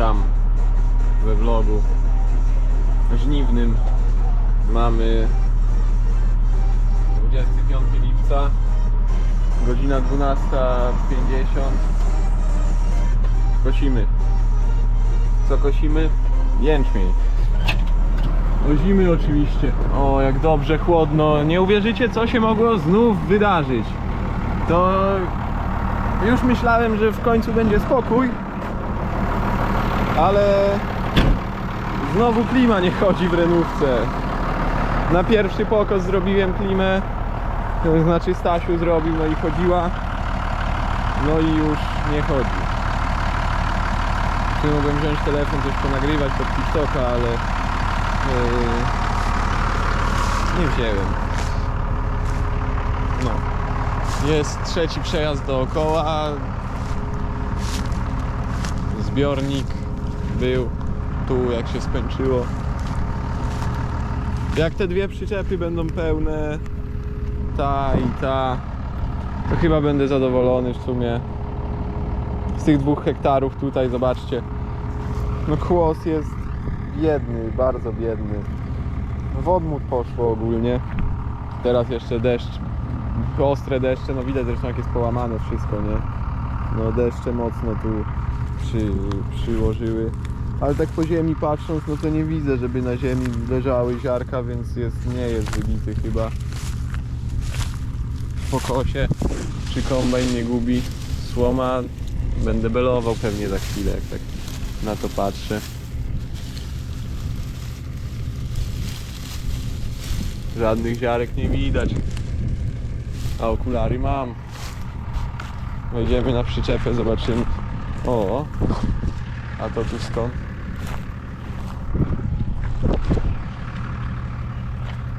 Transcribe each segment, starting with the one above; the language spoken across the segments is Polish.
witam we vlogu żniwnym. Mamy 25 lipca, godzina 12.50. Kosimy. Co kosimy? Jęczmień. Ozimy oczywiście. O, jak dobrze, chłodno. Nie uwierzycie, co się mogło znów wydarzyć. To już myślałem, że w końcu będzie spokój, ale znowu klima nie chodzi w renówce. Na pierwszy pokos zrobiłem klimę, to znaczy Stasiu zrobił, no i chodziła, no i już nie chodzi. Tu mogłem wziąć telefon, coś ponagrywać pod TikToka, ale yy, nie wziąłem. No. Jest trzeci przejazd dookoła. Zbiornik był tu, jak się skończyło. Jak te dwie przyczepy będą pełne, ta i ta, to chyba będę zadowolony w sumie. Z tych dwóch hektarów tutaj, zobaczcie. No kłos jest biedny, bardzo biedny. W odmód poszło ogólnie. Teraz jeszcze deszcz ostre deszcze, no widać zresztą jak jest połamane wszystko, nie? No deszcze mocno tu przy, przyłożyły. Ale tak po ziemi patrząc, no to nie widzę, żeby na ziemi leżały ziarka, więc jest, nie jest wybity chyba. W pokosie, czy kombajn nie gubi. Słoma będę belował pewnie za chwilę, jak tak na to patrzę. Żadnych ziarek nie widać. A okulary mam. Wejdziemy na przyczepę, zobaczymy. O, a to tu skąd?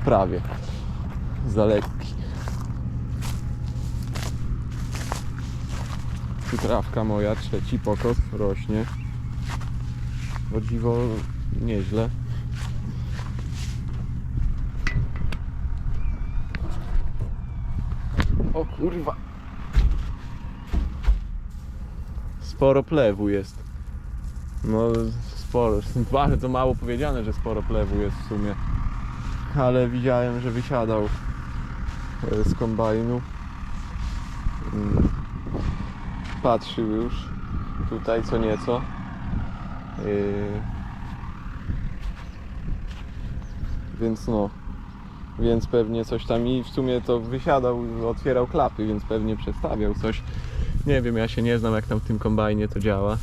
Prawie. Za lekki. Tu trawka moja, trzeci pokos rośnie. O dziwo nieźle. O kurwa. Sporo plewu jest. No sporo, bardzo mało powiedziane, że sporo plewu jest w sumie. Ale widziałem, że wysiadał e, z kombajnu. Mm. Patrzył już tutaj co nieco. Yy. Więc no, więc pewnie coś tam i w sumie to wysiadał, otwierał klapy, więc pewnie przestawiał coś. Nie wiem, ja się nie znam jak tam w tym kombajnie to działa.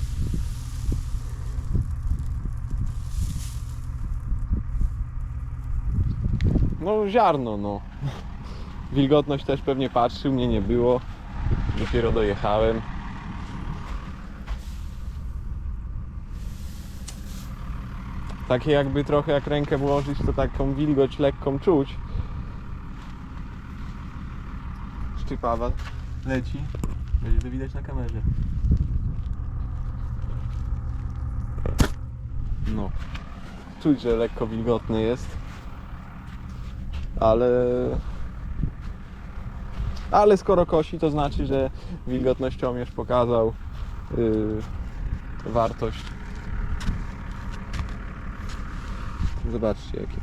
Ziarno, no. Wilgotność też pewnie patrzył, mnie nie było. Dopiero dojechałem. Takie jakby trochę jak rękę włożyć, to taką wilgoć lekką czuć. Szczypawa leci. Będzie to widać na kamerze. No. Czuć, że lekko wilgotny jest. Ale... Ale skoro kosi, to znaczy, że wilgotnościomierz pokazał yy, wartość. Zobaczcie jakie.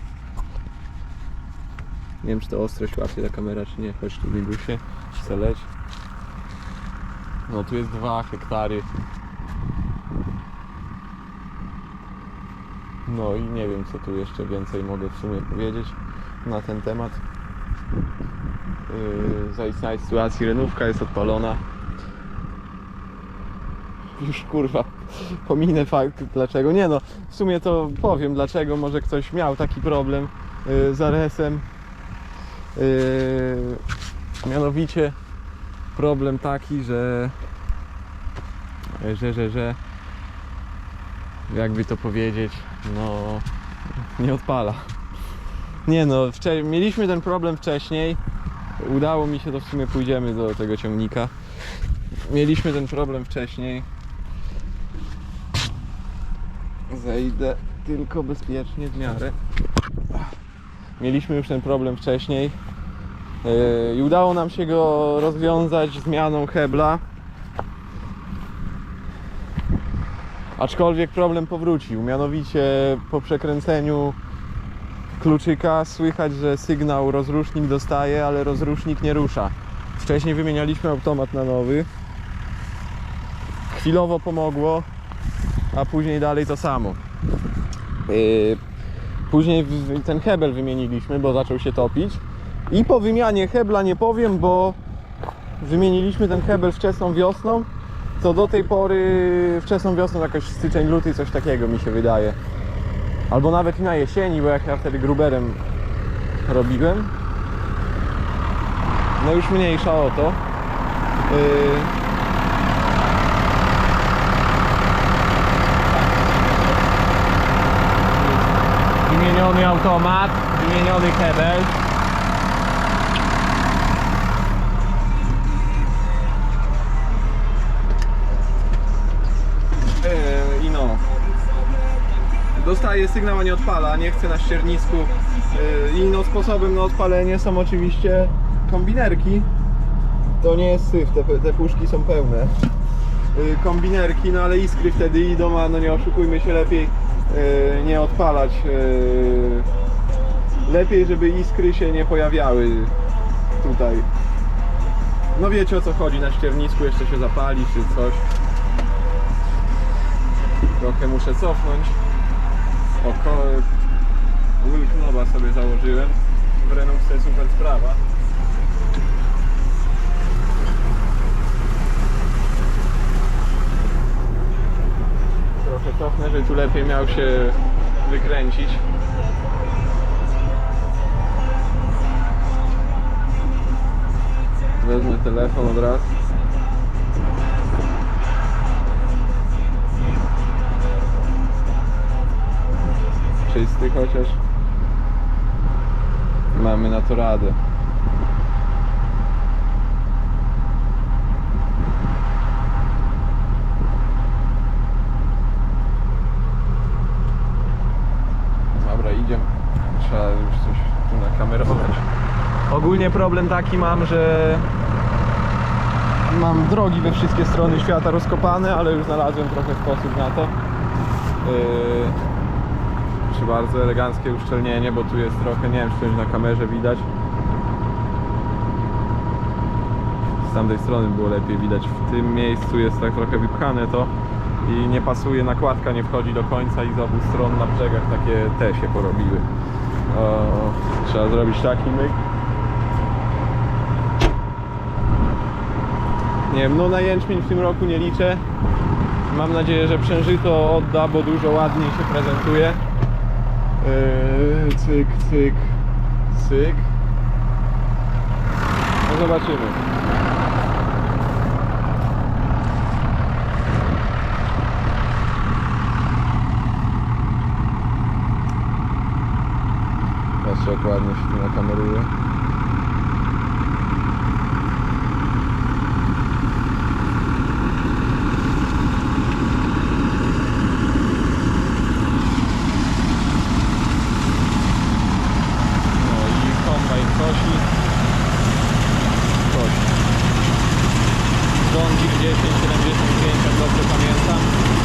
Nie wiem czy to ostrość łapie ta kamera czy nie. Chodź tu Migusie. Chcę leć. No tu jest 2 hektary. No i nie wiem co tu jeszcze więcej mogę w sumie powiedzieć na ten temat. Yy, zaistniałej sytuacji renówka jest odpalona. Już kurwa pominę fakt dlaczego. Nie no, w sumie to powiem dlaczego. Może ktoś miał taki problem yy, z RS-em. Yy, mianowicie problem taki, że że, że, że jakby to powiedzieć, no nie odpala. Nie no, mieliśmy ten problem wcześniej. Udało mi się, to w sumie pójdziemy do tego ciągnika. Mieliśmy ten problem wcześniej. Zejdę tylko bezpiecznie w miarę. Mieliśmy już ten problem wcześniej. Yy, I udało nam się go rozwiązać zmianą hebla. Aczkolwiek problem powrócił, mianowicie po przekręceniu kluczyka słychać, że sygnał rozrusznik dostaje, ale rozrusznik nie rusza. Wcześniej wymienialiśmy automat na nowy. Chwilowo pomogło, a później dalej to samo. Yy, Później ten hebel wymieniliśmy, bo zaczął się topić. I po wymianie hebla nie powiem, bo wymieniliśmy ten hebel wczesną wiosną. To do tej pory wczesną wiosną, jakoś styczeń, luty, coś takiego mi się wydaje. Albo nawet na jesieni, bo jak ja wtedy gruberem robiłem. No już mniejsza o to. Yy, Wymieniony automat, wymieniony hebel. Dostaje sygnał, a nie odpala, nie chce na ściernisku. Yy, Innym sposobem na odpalenie są oczywiście kombinerki. To nie jest syf, te, te puszki są pełne. Yy, Kombinerki, no ale iskry wtedy idą, a no nie oszukujmy się lepiej yy, nie odpalać. Lepiej, żeby iskry się nie pojawiały tutaj. No wiecie o co chodzi, na ściernisku jeszcze się zapali czy coś. Trochę muszę cofnąć. Oko... Wilknoba sobie założyłem. W Renaultce super sprawa. Trochę cofnę, żeby tu lepiej miał się wykręcić. Wezmę telefon od razu. Czysty chociaż. Mamy na to radę. Dobra, idziemy. Trzeba już coś tu nakamerować. Ogólnie problem taki mam, że mam drogi we wszystkie strony świata rozkopane, ale już znalazłem trochę sposób na to. Yy, bardzo eleganckie uszczelnienie, bo tu jest trochę, nie wiem czy coś na kamerze widać. Z tamtej strony było lepiej widać. W tym miejscu jest tak trochę wypchane to i nie pasuje, nakładka nie wchodzi do końca i z obu stron na brzegach takie te się porobiły. O, trzeba zrobić taki myk. Nie wiem, no na jęczmień w tym roku nie liczę. Mam nadzieję, że przężyto odda, bo dużo ładniej się prezentuje. Yy, cyk, cyk, cyk. No zobaczymy. Patrzcie jak ładnie się tu nakameruje. 70, 75, jak dobrze pamiętam.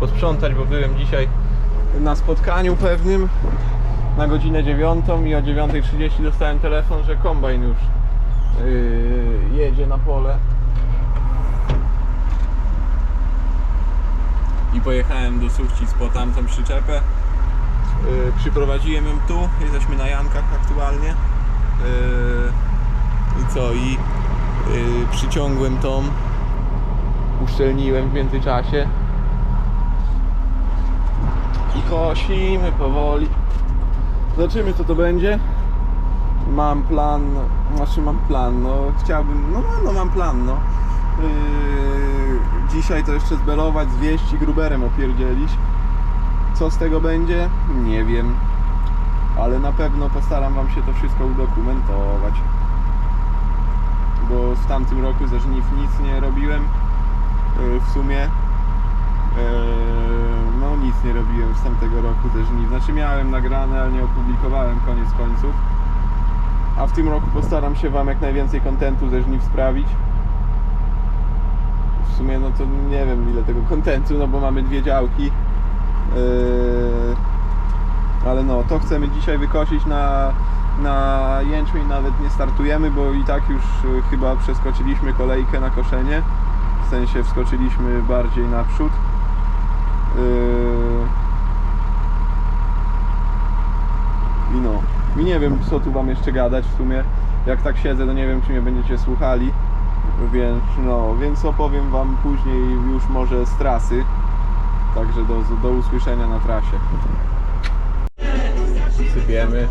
Posprzątać, bo byłem dzisiaj na spotkaniu pewnym na godzinę 9 i o 9.30 dostałem telefon, że kombajn już yy, jedzie na pole. I pojechałem do Suchcic po tamtą przyczepę. Yy, przyprowadziłem ją tu, jesteśmy na Jankach aktualnie. Yy, I co? I yy, przyciągłem tą, uszczelniłem w międzyczasie. I kosimy powoli. Zobaczymy co to będzie. Mam plan, znaczy mam plan, no chciałbym, no, no, no mam plan, no. Yy, dzisiaj to jeszcze zbelować, zwieść i gruberem opierdzielić. Co z tego będzie? Nie wiem. Ale na pewno postaram Wam się to wszystko udokumentować. Bo w tamtym roku ze żniw nic nie robiłem. Yy, w sumie. Yy, nic nie robiłem z tamtego roku ze żniw. Znaczy miałem nagrane, ale nie opublikowałem koniec końców. A w tym roku postaram się Wam jak najwięcej kontentu ze żniw sprawić. W sumie no to nie wiem ile tego kontentu, no bo mamy dwie działki. Yy, ale no, to chcemy dzisiaj wykosić na, na jęczmień nawet nie startujemy, bo i tak już y, chyba przeskoczyliśmy kolejkę na koszenie. W sensie wskoczyliśmy bardziej naprzód. Yy, I no. Nie wiem co tu wam jeszcze gadać w sumie. Jak tak siedzę, to nie wiem czy mnie będziecie słuchali. Więc no, więc opowiem wam później już może z trasy. Także do, do usłyszenia na trasie. Sypiemy.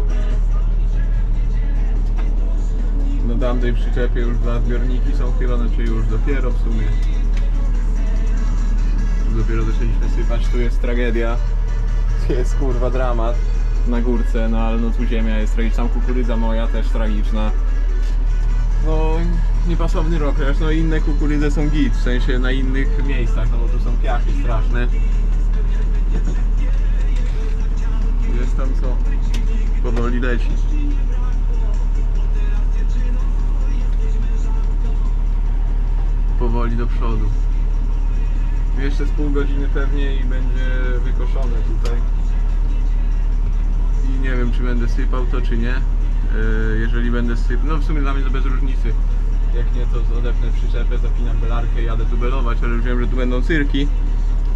Na tamtej przyczepie już dwa zbiorniki są chylone, czy już dopiero w sumie. Dopiero zaczęliśmy sypać, tu jest tragedia. Tu jest kurwa dramat na górce, no ale no tu ziemia jest tragiczna, kukurydza moja też tragiczna. No niepasowny rok, chociaż no inne kukurydze są git, w sensie na innych miejscach, no bo tu są piachy straszne. Jest tam co? Powoli leci. Powoli do przodu. Jeszcze z pół godziny pewnie i będzie wykoszone tutaj. Nie wiem czy będę sypał to czy nie. Yy, Jeżeli będę sypał, no w sumie dla mnie to bez różnicy. Jak nie to odepnę przyczepę, zapinam belarkę i jadę tu belować, ale już wiem, że tu będą cyrki.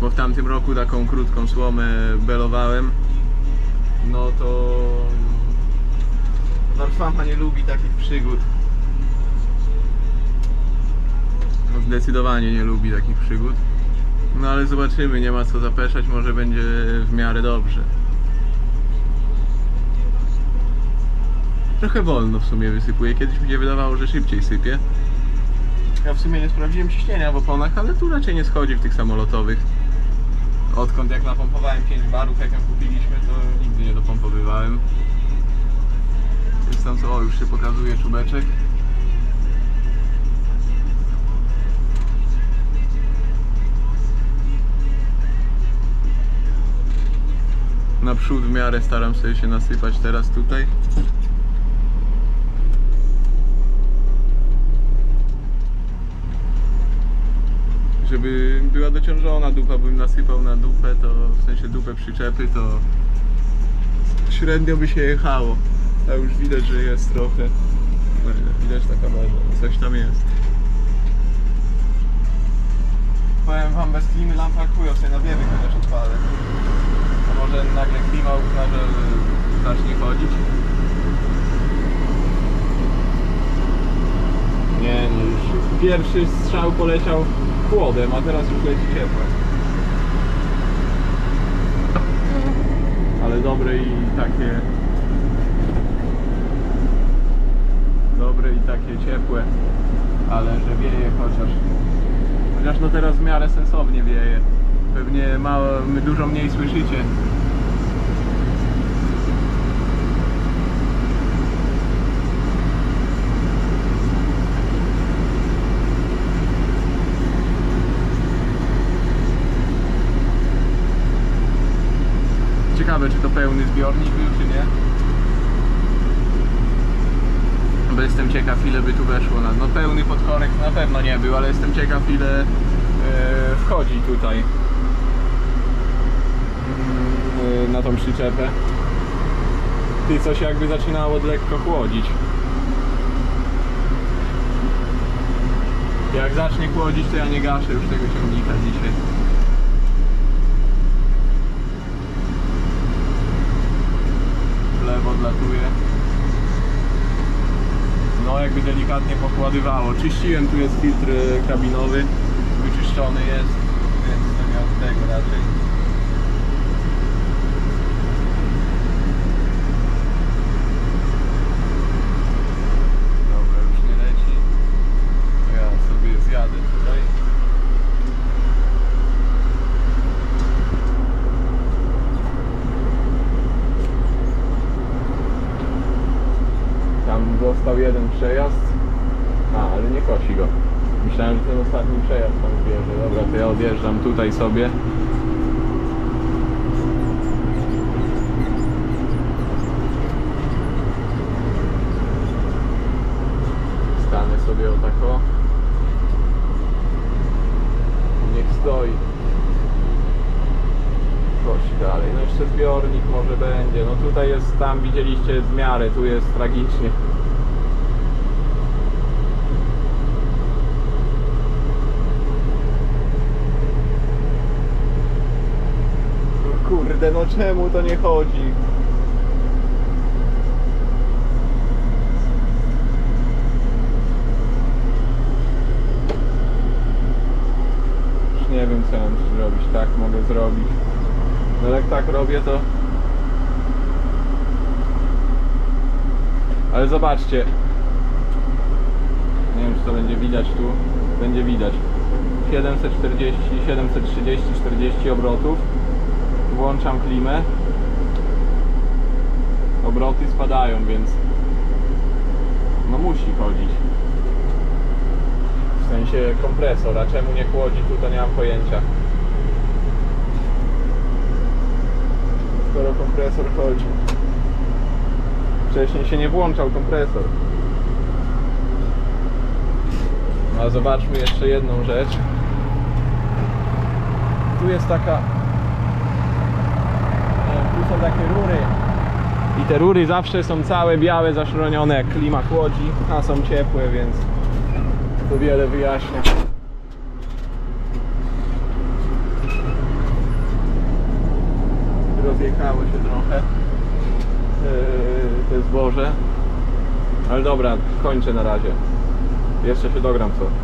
Bo w tamtym roku taką krótką słomę belowałem. No to... Warszawa nie lubi takich przygód. No zdecydowanie nie lubi takich przygód. No ale zobaczymy, nie ma co zapeszać, może będzie w miarę dobrze. Trochę wolno w sumie wysypuje, kiedyś mi się wydawało, że szybciej sypie. Ja w sumie nie sprawdziłem ciśnienia w oponach, ale tu raczej nie schodzi w tych samolotowych. Odkąd jak napompowałem 5 barów, jak ją kupiliśmy, to nigdy nie dopompowywałem. Jest tam co, o już się pokazuje czubeczek. Naprzód w miarę staram sobie się nasypać teraz tutaj. Żeby była dociążona dupa, bym nasypał na dupę, to w sensie dupę przyczepy, to średnio by się jechało. A już widać, że jest trochę. Widać na kamerze, coś tam jest. Powiem wam, bez klimy lampa chujo sobie na wiewy chociaż odpalę. A może nagle klima uzna, że zacznie chodzić? Nie, nie, już pierwszy strzał poleciał chłodem, a teraz już leci ciepłe. Ale dobre i takie... Dobre i takie ciepłe, ale że wieje chociaż. Chociaż no teraz w miarę sensownie wieje. Pewnie mało, dużo mniej słyszycie. Ciekawe czy to pełny zbiornik był czy nie. Bo jestem ciekaw ile by tu weszło na... No pełny podkorek na pewno nie był, ale jestem ciekaw ile e, wchodzi tutaj mm, e, na tą przyczepę. Ty coś jakby zaczynało lekko chłodzić. Jak zacznie chłodzić to ja nie gaszę już tego ciągnika dzisiaj. lewo odlatuje no jakby delikatnie pokładywało czyściłem, tu jest filtr y, kabinowy wyczyszczony jest więc to nie od tego raczej Dobra, już nie leci. To ja sobie zjadę tutaj. Został jeden przejazd. A, ale nie kosi go. Myślałem, że ten ostatni przejazd tam bierze. Dobra, to ja odjeżdżam tutaj sobie. Stanę sobie o tako. Niech stoi. Kosi dalej. No jeszcze zbiornik może będzie. No tutaj jest, tam widzieliście w miarę, tu jest tragicznie. No Kurde, no czemu to nie chodzi? Już nie wiem co mam zrobić, tak mogę zrobić. No jak tak robię to... Ale zobaczcie. Nie wiem czy to będzie widać tu. Będzie widać. 740, 730, 40 obrotów. Włączam klimę. Obroty spadają, więc no musi chodzić. W sensie kompresor, a czemu nie chłodzi tu to nie mam pojęcia. Skoro kompresor chodzi. Wcześniej się nie włączał kompresor. A zobaczmy jeszcze jedną rzecz. Tu jest taka. Tu są takie rury. I te rury zawsze są całe białe, zaszronione jak klima chłodzi, a są ciepłe, więc to wiele wyjaśnia. Rozjechało się trochę yy, te zboże. Ale dobra, kończę na razie. Jeszcze się dogram co.